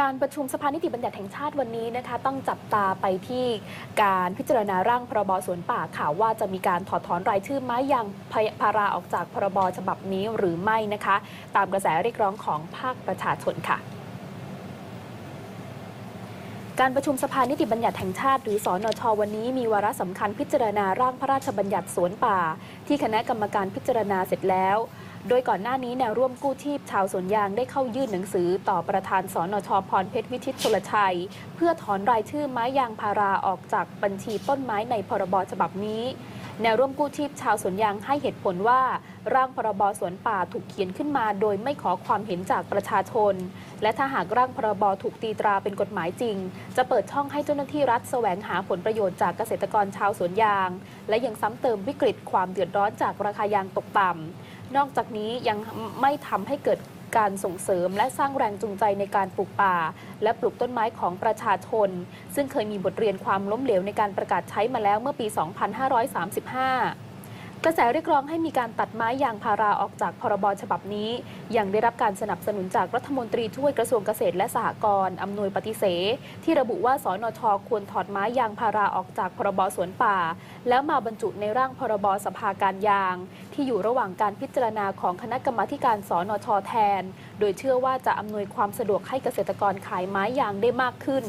การประชุมสภานิติบัญญัติแห่งชาติวันนี้นะคะ ต้องจับตาไปที่การพิจารณาร่างพรบสวนป่าข่าวว่าจะมีการถอดถอนรายชื่อไม้ยางพาพาราออกจากพรบฉบับนี้หรือไม่นะคะ ตามกระแสเรียกร้องของภาคประชาชนค่ะการประชุมสภานิติบัญญัติแห่งชาติ หรือสอนชวันนี้มีวาระสำคัญพิจารณาร่างพระราชบัญญัติสวนป่า ที่คณะกรรมการพิจารณาเสร็จแล้ว โดยก่อนหน้านี้แนวร่วมกู้ชีพชาวสวนยางได้เข้ายื่นหนังสือต่อประธานสนชพรเพชรวิชิตชลชัย เพื่อถอนรายชื่อไม้ยางพาราออกจากบัญชีต้นไม้ในพรบฉบับนี้ แนวร่วมกู้ชีพชาวสวนยางให้เหตุผลว่า ร่างพรบสวนป่าถูกเขียนขึ้นมา โดยไม่ขอความเห็นจากประชาชน และถ้าหากร่างพรบถูกตีตราเป็นกฎหมายจริง จะเปิดช่องให้เจ้าหน้าที่รัฐแสวงหาผลประโยชน์จากเกษตรกรชาวสวนยาง และยังซ้ำเติมวิกฤตความเดือดร้อนจากราคายางตกต่ำนอกจากนี้ยังไม่ทำให้เกิด การส่งเสริมและสร้างแรงจูงใจในการปลูกป่า และปลูกต้นไม้ของประชาชน ซึ่งเคยมีบทเรียนความล้มเหลวในการประกาศใช้มาแล้วเมื่อปี 2535 กระแสเรียกร้องให้มีการตัดไม้ยางพาราออกจากพรบฉบับนี้ ยังได้รับการสนับสนุนจากรัฐมนตรีช่วยกระทรวงเกษตรและสหกรณ์อำนวยปฏิเสธที่ระบุว่าสนชควรถอดไม้ยางพาราออกจากพรบสวนป่า แล้วมาบรรจุในร่างพรบสภาการยาง ที่อยู่ระหว่างการพิจารณาของคณะกรรมาธิการสนชแทน โดยเชื่อว่าจะอำนวยความสะดวกให้เกษตรกรขายไม้ยางได้มากขึ้น